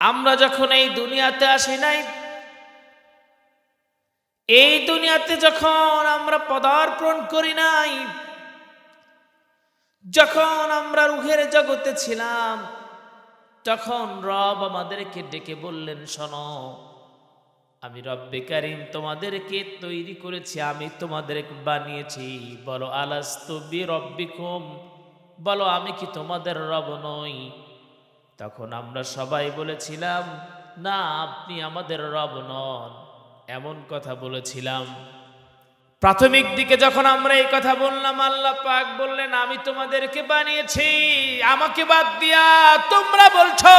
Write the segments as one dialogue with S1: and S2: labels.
S1: আমরা যখন এই দুনিয়াতে আসি নাই, এই দুনিয়াতে যখন আমরা পদার্পণ করি নাই, যখন আমরা রুহের জগতে ছিলাম, তখন রব আমাদেরকে ডেকে বললেন, শোনো, আমি রব্বে কারিম তোমাদেরকে তৈরি করেছি, আমি তোমাদের বানিয়েছি। বলো আলাস্তবি রব্বিকুম বলো, আমি কি তোমাদের রব নই? তখন আমরা সবাই বলেছিলাম, না, আপনি আমাদের রব নন। এমন কথা বলেছিলাম। প্রাথমিক দিকে যখন আমরা এই কথা বললাম, আল্লাহ পাক বললেন, আমি তোমাদেরকে বানিয়েছি, আমাকে বাদ দিয়া তোমরা বলছো,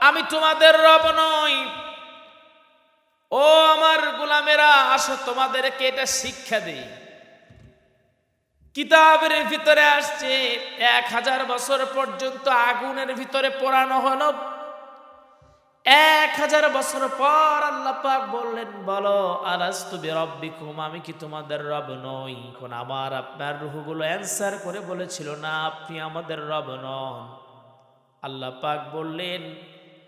S1: আমি তোমাদের রব নই। ও আমার গোলামেরা, আসো তোমাদেরকে এটা শিক্ষা দেই। কিতাবের ভিতরে আসছে, এক হাজার বছর পর্যন্ত আগুনের ভিতরে পোড়ানো হলো। এক হাজার বছর পর আল্লাহ পাক বললেন, বলো, আলাস্তু বিরব্বিকুম, আমি কি তোমাদের রব নই? এখন আমার আপনার রুহগুলো অ্যান্সার করে বলেছিল, না, আপনি আমাদের রব নন। আল্লাহ পাক বললেন,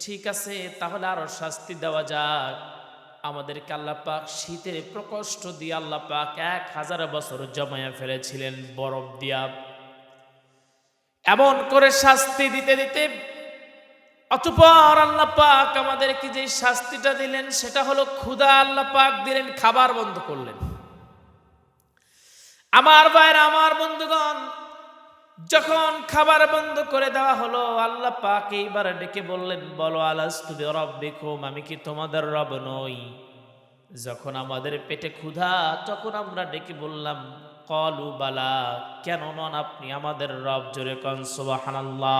S1: ঠিক আছে, তাহলে আরও শাস্তি দেওয়া যাক। আমাদেরকে আল্লাহ পাক শীতের প্রকোষ্ঠ দিয়ে আল্লাহ পাক এক হাজার বছর জমায়া ফেলেছিলেন বরফ দিয়া। এমন করে শাস্তি দিতে দিতে অতপর আল্লাহ পাক আমাদেরকে যে শাস্তিটা দিলেন, সেটা হলো ক্ষুধা আল্লাহ পাক দিলেন, খাবার বন্ধ করলেন। আমার ভাইরা, আমার বন্ধুগণ যখন খাবার বন্ধ করে দেওয়া হলো, আল্লাহ পাক এইবার ডেকে বললেন, বলো আলাস্তুবে রব্বিকুম আমি কি তোমাদের রব নই? যখন আমাদের পেটে ক্ষুধা, তখন আমরা ডেকে বললাম, কলু, বালা, কেন নন আপনি আমাদের রব? জোরে কন, সুবহানাল্লাহ।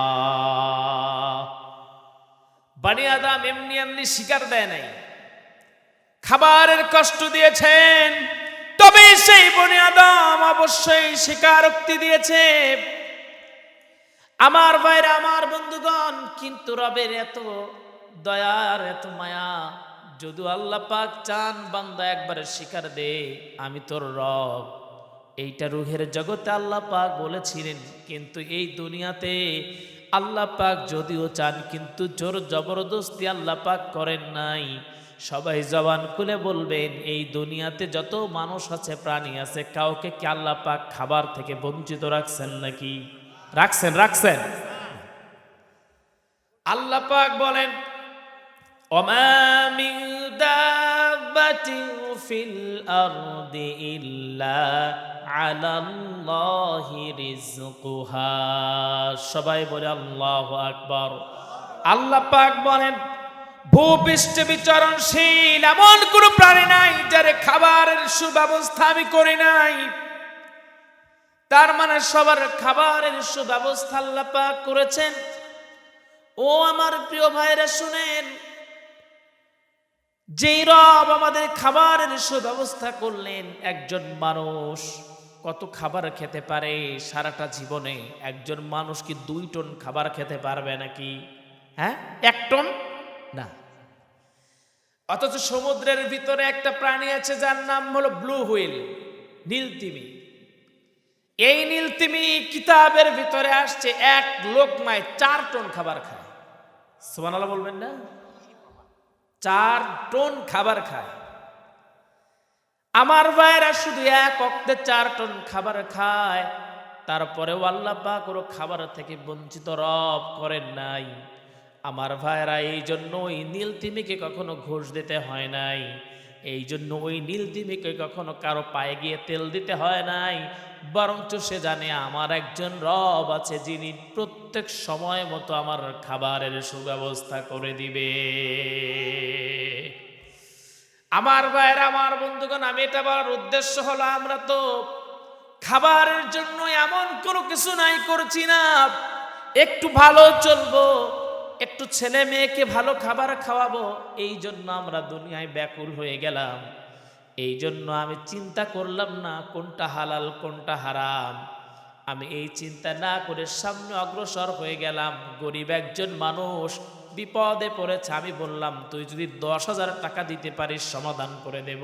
S1: বানি আদাম এমনি এমনি শিকার দেয় নাই। খাবারের কষ্ট দিয়েছেন তবে সেই বনি আদাম অবশ্যই স্বীকারোক্তি দিয়েছে। আমার ভাইরা, আমার বন্ধুগণ, কিন্তু রবের এত দয়ার, এত মায়া, যদি আল্লাহ পাক চান বান্দা একবারে শিকার দে, আমি তোর রব। এইটা রুহের জগতে আল্লাহ পাক বলেছিলেন, কিন্তু এই দুনিয়াতে আল্লাহ পাক যদিও চান, কিন্তু জোর জবরদস্তি আল্লাহ পাক করেন নাই। সবাই জবান খুলে বলবেন, এই দুনিয়াতে যত মানুষ আছে, প্রাণী আছে, কাউকে কি আল্লাহ পাক খাবার থেকে বঞ্চিত রাখছেন নাকি? রাখছেন রাখছেন। আল্লাহ পাক বলেন অমামিন দাবাতিন ফিল আরদি ইল্লা আলাল্লাহি সবাই বলে, আল্লাহ আকবার। আল্লাহ পাক বলেন, ভূপৃষ্ঠে বিচরণশীল এমন কোনো প্রাণী নাই যার খাবারের সুব্যবস্থা আমি করি নাই। তার মানে সবার খাবারের সুব্যবস্থা আল্লাহ পাক করেছেন। ও আমার প্রিয় ভাইরা, শুনেন, যেই রব আমাদের খাবারের সুব্যবস্থা করলেন, একজন মানুষ কত খাবার খেতে পারে সারাটা জীবনে? একজন মানুষ কি দুই টন খাবার খেতে পারবে নাকি? হ্যাঁ এক টন? না। অথচ সমুদ্রের ভিতরে একটা প্রাণী আছে, যার নাম হলো ব্লু হুইল নীলতিমি এই নীলতিমি কিতাবের ভিতরে আসছে এক লোকমায় চার টন খাবার খায়। সুবহানাল্লাহ বলবেন না? চার টন খাবার খায়। আমার ভাইয়েরা শুধু এক অক্তে চার টন খাবার খায়। তারপরেও আল্লাহ ওর খাবার থেকে বঞ্চিত রব করেন নাই। আমার ভাইয়েরা এই জন্য ওই নীল তিমিকে কখনো ঘুষ দিতে হয় নাই। এই জন্য ওই নীল তিমিকে কখনো কারও পায়ে গিয়ে তেল দিতে হয় নাই। বরঞ্চ সে জানে আমার একজন রব আছে, যিনি প্রত্যেক সময় মতো আমার খাবারের সুব্যবস্থা করে দিবে। আমার ভাইয়ের, আমার বন্ধুগণ, আমি এটা বলার উদ্দেশ্য হলো, আমরা তো খাবারের জন্য এমন কোনো কিছু নাই, করছি না। একটু ভালো চলবো। একটু ছেলে মেয়েকে ভালো খাবার খাওয়াবো, এই জন্য আমরা দুনিয়ায় ব্যাকুল হয়ে গেলাম। এই জন্য আমি চিন্তা করলাম না কোনটা হালাল, কোনটা হারাম। আমি এই চিন্তা না করে সামনে অগ্রসর হয়ে গেলাম। গরিব একজন মানুষ বিপদে পড়েছে, আমি বললাম, তুই যদি দশ হাজার টাকা দিতে পারিস, সমাধান করে দেব।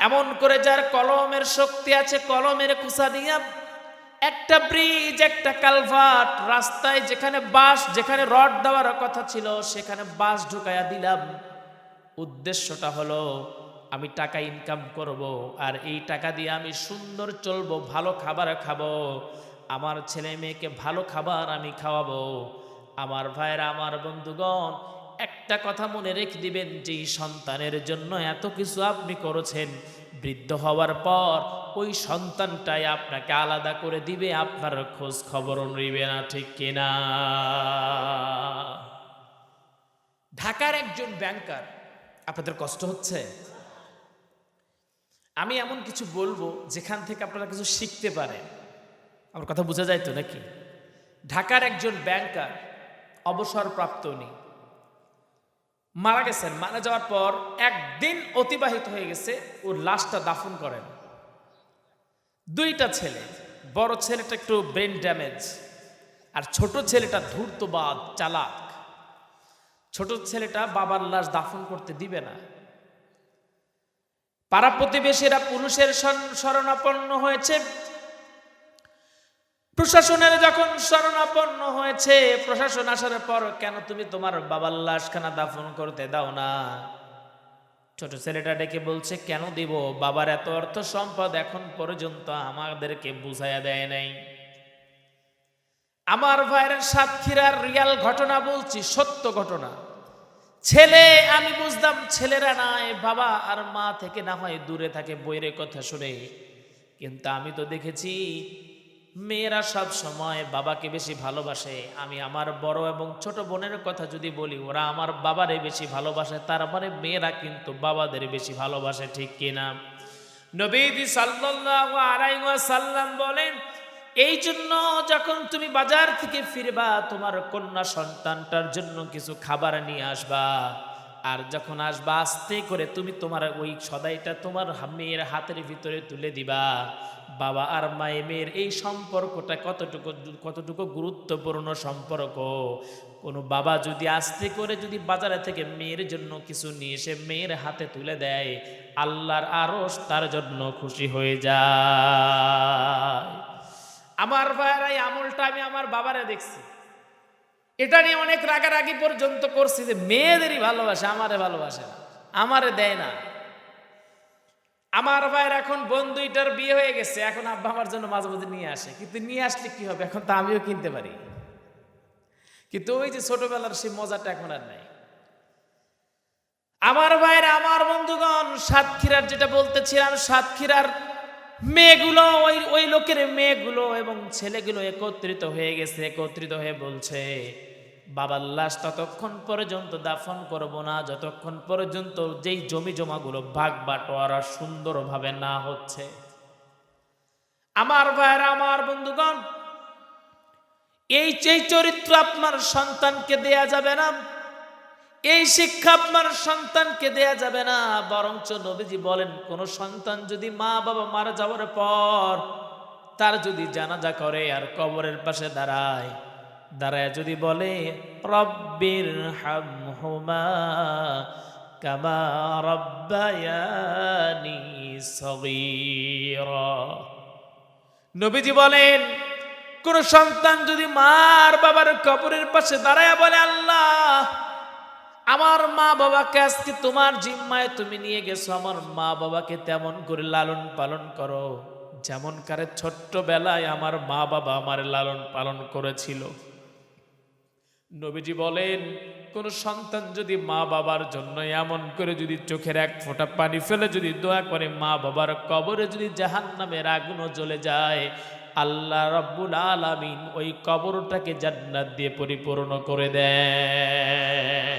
S1: এমন করে যার কলমের শক্তি আছে, কলমের কুসা দিয়া একটা ব্রিজ একটা কালভার্ট রাস্তায় যেখানে বাস যেখানে রড দেওয়ার কথা ছিল, সেখানে বাস ঢুকাইয়া দিলাম। উদ্দেশ্যটা হলো, আমি টাকা ইনকাম করব, আর এই টাকা দিয়ে আমি সুন্দর চলবো, ভালো খাবার খাব। আমার ছেলে মেয়েকে ভালো খাবার আমি খাওয়াবো। আমার ভাইরা আমার বন্ধুগণ, একটা কথা মনে রেখে দিবেন যে সন্তানের জন্য এত কিছু আপনি করেছেন। বৃদ্ধ হওয়ার পর ওই সন্তানটাই আপনাকে আলাদা করে দিবে, আপনার খোঁজ খবরও নিবে না, ঠিক কিনা ঢাকার একজন ব্যাংকার আপনাদের কষ্ট হচ্ছে? আমি এমন কিছু বলব যেখান থেকে আপনারা কিছু শিখতে পারেন। আমার কথা বোঝা যায় তো নাকি? ঢাকার একজন ব্যাংকার অবসরপ্রাপ্ত উনি। মারা গেছেন। মারা যাওয়ার পর একদিন অতিবাহিত হয়ে গেছে ওর লাশটা দাফন করেন। দুইটা ছেলে, বড় ছেলেটা একটু ব্রেন ড্যামেজ, আর ছোট ছেলেটা ধূর্তবাদ, চালাক। ছোট ছেলেটা বাবার লাশ দাফন করতে দিবে না। পাড়া প্রতিবেশীরা পুরুষের শরণ- শরণাপন্ন হয়েছে প্রশাসনের যখন শরণাপন্ন হয়েছে, প্রশাসন আসার পর কেন তুমি তোমার বাবার লাশখানা দাফন করতে দাও না? ছোট ছেলেটা ডেকে বলছে, কেন দিব? বাবার এত অর্থ সম্পদ এখন পর্যন্ত আমাদেরকে বুঝাইয়া দেয় নাই। আমার ভাইয়ের সাতক্ষীরার রিয়াল ঘটনা বলছি, সত্য ঘটনা। ছেলে, আমি বুঝতাম ছেলেরা নাই, বাবা আর মা থেকে না হয় দূরে থাকে বইয়ের কথা শুনে। কিন্তু আমি তো দেখেছি মেয়েরা সব সময় বাবাকে বেশি ভালোবাসে। আমি আমার বড় এবং ছোট বোনের কথা যদি বলি, ওরা আমার বাবারে বেশি ভালোবাসে তার মানে মেয়েরা কিন্তু বাবাদের বেশি ভালোবাসে, ঠিক কিনা? নবীজি সাল্লাল্লাহু আলাইহি ওয়াসাল্লাম বলেন, এই জন্য যখন তুমি বাজার থেকে ফিরবা, তোমার কন্যা সন্তানটার জন্য কিছু খাবার নিয়ে আসবা। আর যখন আসবা, আস্তে করে তুমি তোমার ওই সদাইটা তোমার মেয়ের হাতের ভিতরে তুলে দিবা। বাবা আর মায়ে মেয়ের এই সম্পর্কটা কতটুকু কতটুকু গুরুত্বপূর্ণ সম্পর্ক? কোনো বাবা যদি আস্তে করে যদি বাজারে থেকে মেয়ের জন্য কিছু নিয়ে এসে মেয়ের হাতে তুলে দেয়, আল্লাহর আরশ তার জন্য খুশি হয়ে যায়। আমার ভাইয়েরা, এই আমলটা আমি আমার বাবারে দেখছি। এটা নিয়ে অনেক রাগারাগি পর্যন্ত করছি যে মেয়েদেরই ভালোবাসে, আমারে ভালোবাসে না, আমারে দেয় না। আমার ভাইয়ের এখন বন্ধুইটার বিয়ে হয়ে গেছে, এখন আব্বা আমার জন্য মাঝে মাঝে নিয়ে আসে, কিন্তু নিয়ে আসলে কি হবে? এখন তো আমিও কিনতে পারি। কিন্তু ওই যে ছোটবেলার সেই মজাটা এখন আর নাই। আমার ভাইয়ের, আমার বন্ধুগণ, সাতক্ষীরার যেটা বলতেছিলাম, সাতক্ষীরার মেয়েগুলো, ওই ওই লোকের মেয়েগুলো এবং ছেলেগুলো একত্রিত হয়ে গেছে, একত্রিত হয়ে বলছে, বাবার লাশ ততক্ষণ পর্যন্ত দাফন করব না, যতক্ষণ পর্যন্ত যেই জমি জমাগুলো ভাগ বাটোয়ারা সুন্দরভাবে না হচ্ছে। আমার ভাইয়েরা, আমার বন্ধুগণ এই চরিত্র আপনার সন্তানকে দেয়া যাবে না। এই শিক্ষা আপনার সন্তানকে দেয়া যাবে না, বরঞ্চ নবীজি বলেন, কোন সন্তান যদি মা বাবা মারা যাওয়ার পর তার যদি জানাজা করে আর কবরের পাশে দাঁড়ায় দাঁড়ায় যদি বলে, রব্বির নবীজি বলেন, কোন সন্তান যদি মার বাবার কবরের পাশে দাঁড়ায় বলে, আল্লাহ আমার মা বাবাকে আজকে তোমার জিম্মায় তুমি নিয়ে গেছো, আমার মা বাবাকে তেমন করে লালন পালন করো। যেমন কারে ছোট্ট বেলায় আমার মা বাবা আমার লালন পালন করেছিল। নবীজি বলেন, কোন সন্তান যদি মা বাবার জন্য এমন করে যদি চোখের এক ফোঁটা পানি ফেলে, যদি দোয়া করে মা বাবার কবরে যদি জাহান নামের জ্বলে যায় আল্লাহ রব্বুল আলামিন ওই কবরটাকে জান্নাত দিয়ে পরিপূর্ণ করে দেয়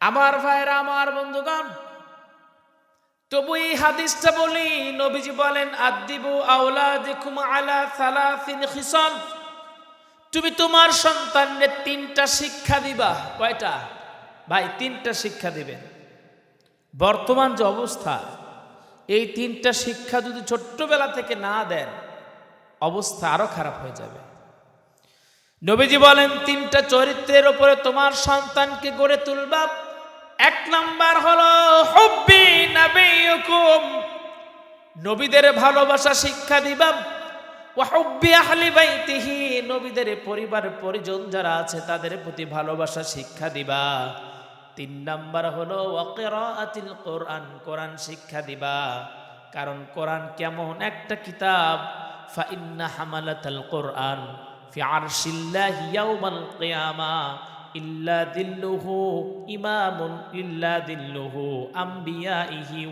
S1: আমার ভাইরা আমার বন্ধুগণ, তবু এই হাদিসটা বলি, নবীজি বলেন আদিবু আওলাদিকুম আলা সালাসিন খিসাল তুমি তোমার সন্তানকে তিনটা শিক্ষা দিবা। কয়টা? ভাই, তিনটা শিক্ষা দিবেন। বর্তমান যে অবস্থা, এই তিনটা শিক্ষা যদি ছোট্টবেলা থেকে না দেন অবস্থা আরও খারাপ হয়ে যাবে। নবীজি বলেন, তিনটা চরিত্রের উপরে তোমার সন্তানকে গড়ে তুলবা। এক নাম্বার হলো, হব্বি নাবিয়কুম। নবীদের ভালোবাসা শিক্ষা দিবা। ওয়াহুব্বি আহলি বাইতিহি। নবীদের পরিবার, পরিজন যারা আছে, তাদের প্রতি ভালোবাসা শিক্ষা দিবা। তিন নাম্বার হলো ওয়াকিরাআতিল কোরআন। কোরআন শিক্ষা দিবা। কারণ কোরআন কেমন? একটা কিতাব ফাইন্না হামালাতাল কোরআন ফি আরশিল্লাহি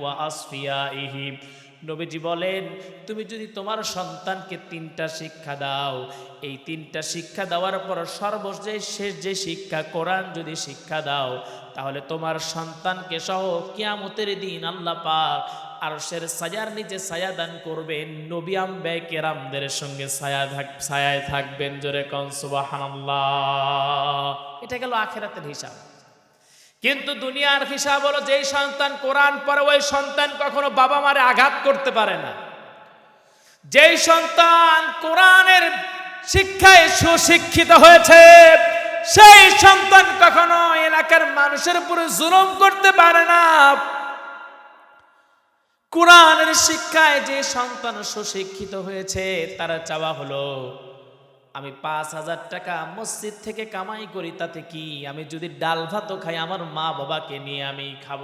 S1: ওয়া আসফিয়াইহি। নবীজি বলেন, তুমি যদি তোমার সন্তানকে তিনটা শিক্ষা দাও, এই তিনটা শিক্ষা দেওয়ার পর সর্বশেষ শেষ যে শিক্ষা কোরআন যদি শিক্ষা দাও, তাহলে তোমার সন্তানকে সহ কিয়ামতের দিন আল্লাহ আরশের সাজার নিচে ছায়া দান করবেন, নবী আম্বে কেরামদের সঙ্গে ছায়া থাক, ছায়ায় থাকবেন, জোরে কন সুবহানাল্লাহ। এটা গেল আখেরাতের হিসাব। কিন্তু দুনিয়ার হিসাব হলো যেই সন্তান কোরআন পড়ে, ওই সন্তান কখনো বাবা মারে আঘাত করতে পারে না। যেই সন্তান কোরআনের শিক্ষায় সুশিক্ষিত হয়েছে, সেই সন্তান কখনো এলাকার মানুষের উপরে জুলুম করতে পারে না। কোরআনের শিক্ষায় যে সন্তান সুশিক্ষিত হয়েছে, তারা চাওয়া হলো, আমি পাঁচ হাজার টাকা মসজিদ থেকে কামাই করি, তাতে কি আমি যদি ডাল ভাতও খাই, আমার মা বাবাকে নিয়ে আমি খাব?